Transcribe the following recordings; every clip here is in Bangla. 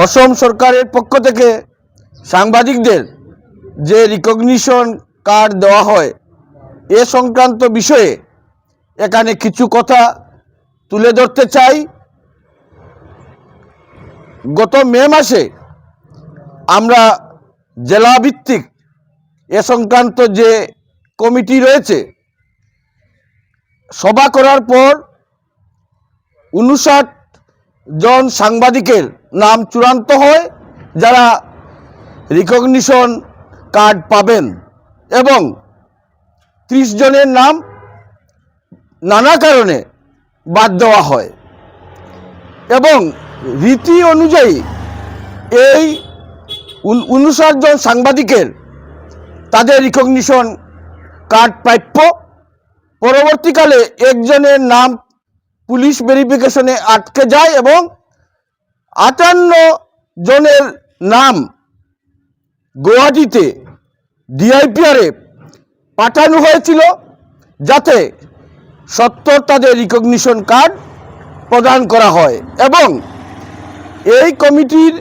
অসম সরকারের পক্ষ থেকে সাংবাদিকদের যে রিকগনিশন কার্ড দেওয়া হয়, এ সংক্রান্ত বিষয়ে এখানে কিছু কথা তুলে ধরতে চাই। গত মে মাসে আমরা জেলাভিত্তিক এ সংক্রান্ত যে কমিটি রয়েছে, সভা করার পর উনষাট জন সাংবাদিকের নাম চূড়ান্ত হয়, যারা রিকগনিশন কার্ড পাবেন এবং ত্রিশ জনের নাম নানা কারণে বাদ দেওয়া হয়। এবং রীতি অনুযায়ী এই উন- উনষাট জন সাংবাদিকের তাদের রিকগনিশন কার্ড প্রাপ্য। পরবর্তীকালে একজনের নাম পুলিশ ভেরিফিকেশনে আটকে যায় এবং আটান্ন জনের নাম গুয়াহাটিতে ডিআইপিআরে পাঠানো হয়েছিল যাতে সত্তর তাদের রিকগনিশন কার্ড প্রদান করা হয় এবং এই কমিটির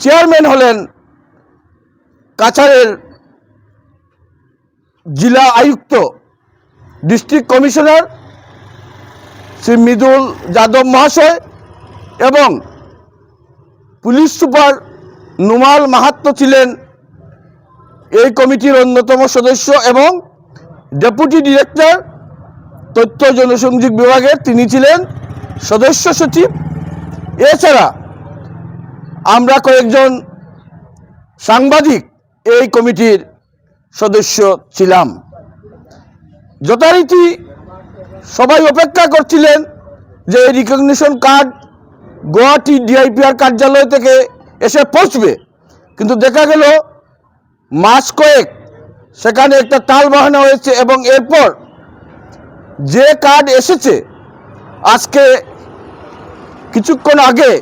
চেয়ারম্যান হলেন কাছাড়ের জেলা আয়ুক্ত ডিস্ট্রিক্ট কমিশনার শ্রী মৃদুল যাদব মহাশয় এবং পুলিশ সুপার নুমাল মাহাত্ম ছিলেন এই কমিটির অন্যতম সদস্য এবং ডেপুটি ডিরেক্টর তথ্য জনসংযোগ বিভাগের তিনি ছিলেন সদস্য সচিব। এছাড়া আমরা কয়েকজন সাংবাদিক এই কমিটির সদস্য ছিলাম। যথারীতি সবাই অপেক্ষা করছিলেন যে এই রিকগনিশন কার্ড গুয়াহাটি ডিআইপিআর কার্যালয় থেকে এসে পৌঁছবে। কিন্তু দেখা গেল, মাস কয়েক সেখানে একটা তাল বাহানা হয়েছে এবং এরপর যে কার্ড এসেছে, আজকে কিছুক্ষণ আগে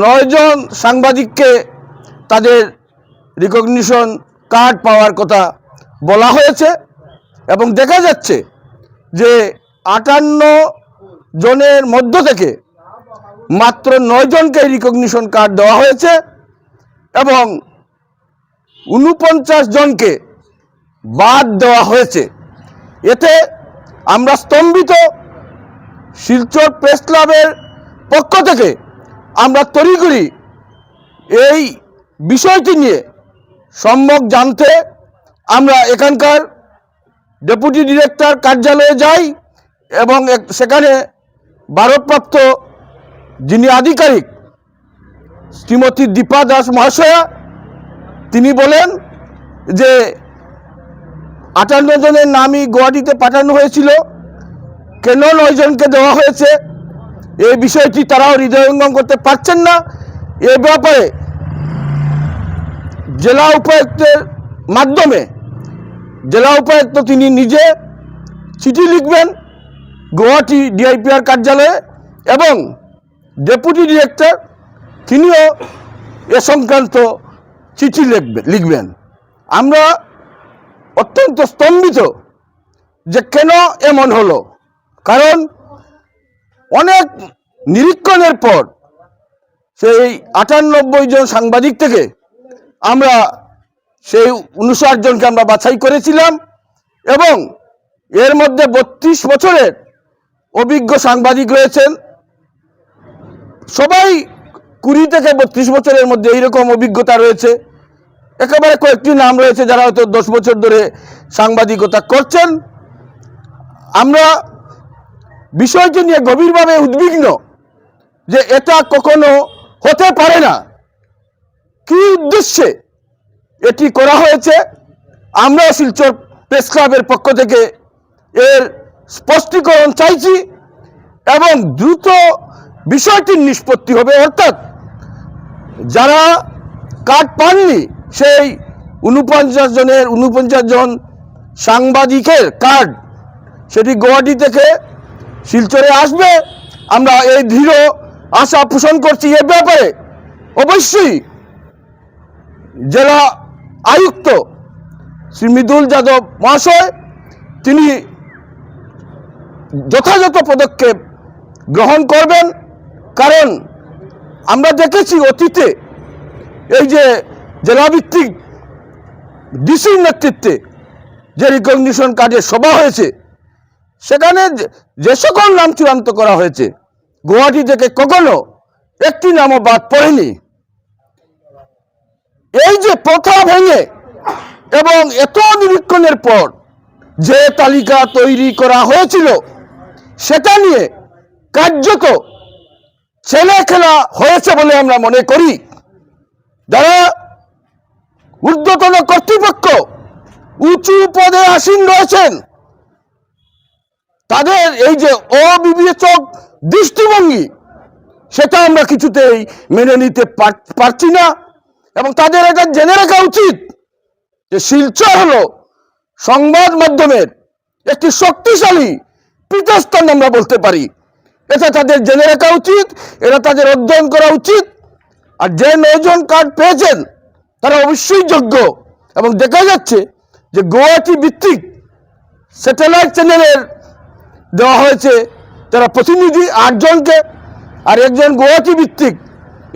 নয়জন সাংবাদিককে তাদের রিকগনিশন কার্ড পাওয়ার কথা বলা হয়েছে এবং দেখা যাচ্ছে যে আটান্ন জনের মধ্য থেকে মাত্র নয় জনকে রিকগনিশন কার্ড দেওয়া হয়েছে এবং উনপঞ্চাশ জনকে বাদ দেওয়া হয়েছে। এতে আমরা স্তম্ভিত শিলচর প্রেস ক্লাবের পক্ষ থেকে আমরা তড়িঘড়ি এই বিষয়টি নিয়ে সম্যক জানতে আমরা এখানকার ডেপুটি ডিরেক্টর কার্যালয়ে যাই এবং সেখানে ভারতপ্রাপ্ত যিনি আধিকারিক, শ্রীমতী দীপা দাস মহাশয়া, তিনি বলেন যে আটান্ন জনের নামই গুয়াহাটিতে পাঠানো হয়েছিল। কেন নয়জনকে দেওয়া হয়েছে? এই বিষয়টি তারাও হৃদয়ঙ্গম করতে পারছেন না। এ ব্যাপারে জেলা উপায়ুক্তের মাধ্যমে জেলা উপায়ুক্ত তিনি নিজে চিঠি লিখবেন গুয়াহাটি ডিআইপিআর কার্যালয়ে এবং ডেপুটি ডিরেক্টর তিনিও এ সংক্রান্ত চিঠি লিখবেন লিখবেন। আমরা অত্যন্ত স্তম্ভিত যে কেন এমন হলো। কারণ অনেক নিরীক্ষণের পর সেই আটানব্বই জন সাংবাদিক থেকে আমরা সেই উনষাট জনকে আমরা বাছাই করেছিলাম এবং এর মধ্যে বত্রিশ বছরের অভিজ্ঞ সাংবাদিক রয়েছেন। সবাই কুড়ি থেকে বত্রিশ বছরের মধ্যে এইরকম অভিজ্ঞতা রয়েছে। একেবারে কয়েকটি নাম রয়েছে যারা হয়তো দশ বছর ধরে সাংবাদিকতা করছেন। আমরা বিষয়টি নিয়ে গভীরভাবে উদ্বিগ্ন যে এটা কখনো হতে পারে না। কি উদ্দেশ্যে এটি করা হয়েছে। আমরা শিলচর প্রেস ক্লাবের পক্ষ থেকে এর স্পষ্টীকরণ চাইছি এবং দ্রুত বিষয়টির নিষ্পত্তি হবে। অর্থাৎ যারা কার্ড পাননি, সেই উনপঞ্চাশ জনের উনপঞ্চাশ জন সাংবাদিকের কার্ড সেটি গুয়াহাটি থেকে শিলচরে আসবে। আমরা এই দৃঢ় আশা পোষণ করছি। এ ব্যাপারে অবশ্যই জেলা আয়ুক্ত শ্রী মৃদুল যাদব মহাশয়, তিনি যথাযথ পদক্ষেপ গ্রহণ করবেন। কারণ আমরা দেখেছি অতীতে এই যে জেলাভিত্তিক ডিসির নেতৃত্বে যে রিকগনিশন কাজের সভা হয়েছে, সেখানে যে সকল নাম চূড়ান্ত করা হয়েছে, গুয়াহাটি থেকে কখনো একটি নামও বাদ পড়েনি। এই যে প্রথা ভেঙে এবং এত নিরীক্ষণের পর যে তালিকা তৈরি করা হয়েছিল, সেটা নিয়ে কার্যত ছেলে খেলা হয়েছে বলে আমরা মনে করি। যারা ঊর্ধ্বতন কর্তৃপক্ষ উঁচু পদে আসীন রয়েছেন, তাদের এই যে অবিবেচক দৃষ্টিভঙ্গি, সেটা আমরা কিছুতেই মেনে নিতে পার- পারছি না। এবং তাদের এটা জেনে রাখা উচিত যে শিলচর হলো সংবাদ মাধ্যমের একটি শক্তিশালী পীঠস্থান আমরা বলতে পারি। এটা তাদের জেনে রাখা উচিত এটা তাদের অধ্যয়ন করা উচিত। আর যে নজন কার্ড পেয়েছেন, তারা অবশ্যই যোগ্য। এবং দেখা যাচ্ছে যে গুয়াহাটি ভিত্তিক স্যাটেলাইট চ্যানেলের দেওয়া হয়েছে, তারা প্রতিনিধি আটজনকে। আর একজন গুয়াহাটি ভিত্তিক,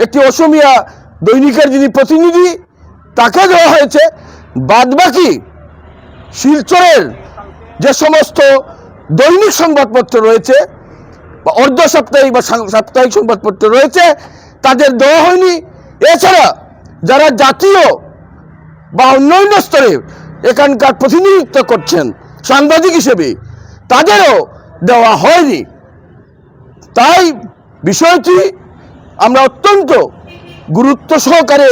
একটি অসমিয়া দৈনিকের যিনি প্রতিনিধি, তাকে দেওয়া হয়েছে। বাদবাকি শিলচরের যে সমস্ত দৈনিক সংবাদপত্র রয়েছে, বা অর্ধ সাপ্তাহিক বা সাপ্তাহিক সংবাদপত্র রয়েছে, তাদের দেওয়া হয়নি। এছাড়া যারা জাতীয় বা অন্যান্য স্তরে এখানকার প্রতিনিধিত্ব করছেন, সাংবাদিক হিসেবে, তাদেরও দেওয়া হয়নি। তাই বিষয়টি আমরা অত্যন্ত গুরুত্ব সহকারে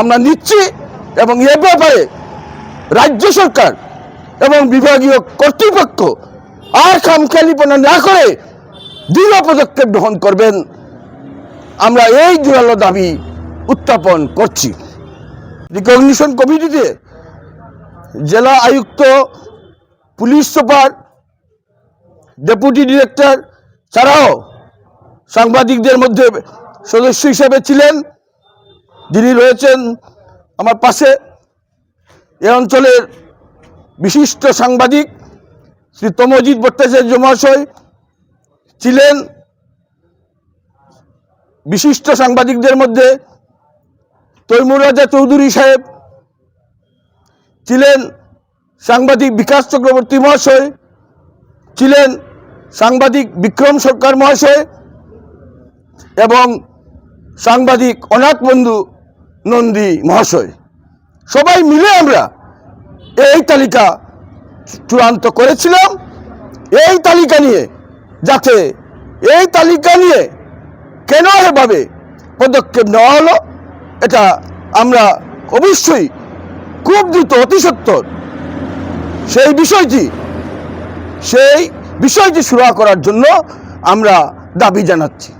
আমরা নিচ্ছি এবং এ ব্যাপারে রাজ্য সরকার এবং বিভাগীয় কর্তৃপক্ষ আর খামখেয়ালিপনা না করে দৃঢ় পদক্ষেপ গ্রহণ করবেন। আমরা এই জোরালো দাবি উত্থাপন করছি। রিকগনিশন কমিটিতে জেলা আয়ুক্ত, পুলিশ সুপার, ডেপুটি ডিরেক্টর ছাড়াও সাংবাদিকদের মধ্যে সদস্য হিসেবে ছিলেন। যিনি রয়েছেন আমার পাশে। এ অঞ্চলের বিশিষ্ট সাংবাদিক শ্রী তমজিৎ ভট্টাচার্য মহাশয় ছিলেন। বিশিষ্ট সাংবাদিকদের মধ্যে তৈমুর রাজা চৌধুরী সাহেব ছিলেন। সাংবাদিক বিকাশ চক্রবর্তী মহাশয় ছিলেন। সাংবাদিক বিক্রম সরকার মহাশয় এবং সাংবাদিক অনাথ বন্ধু নন্দী মহাশয়। সবাই মিলে আমরা এই তালিকা চূড়ান্ত করেছিলাম। এই তালিকা নিয়ে, যাতে এই তালিকা নিয়ে কেন এভাবে পদক্ষেপ নেওয়া হলো, এটা আমরা অবশ্যই খুব দ্রুত, অতি সত্বর সেই বিষয়টি সেই বিষয়টি সুরা করার জন্য আমরা দাবি জানাচ্ছি।